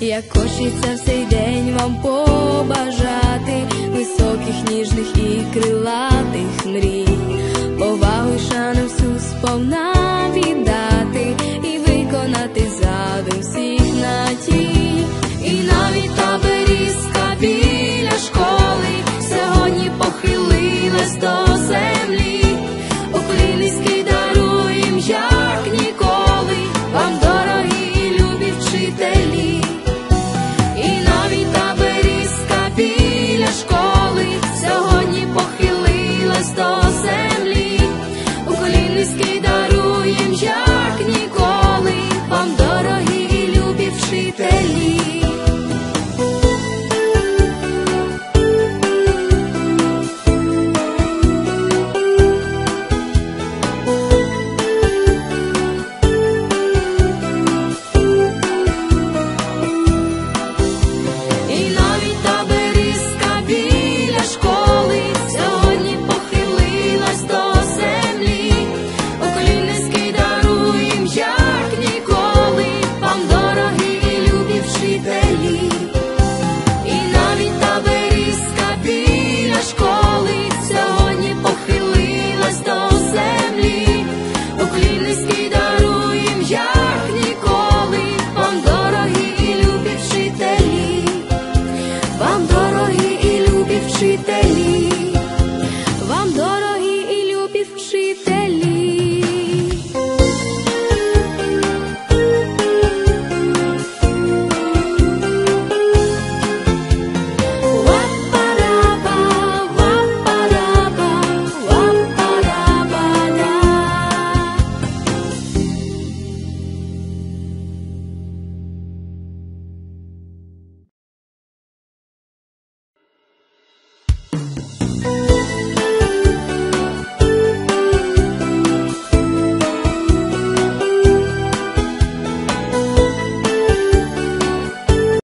як хочеться в цей день вам побажати високих, ніжних і крил. really scared.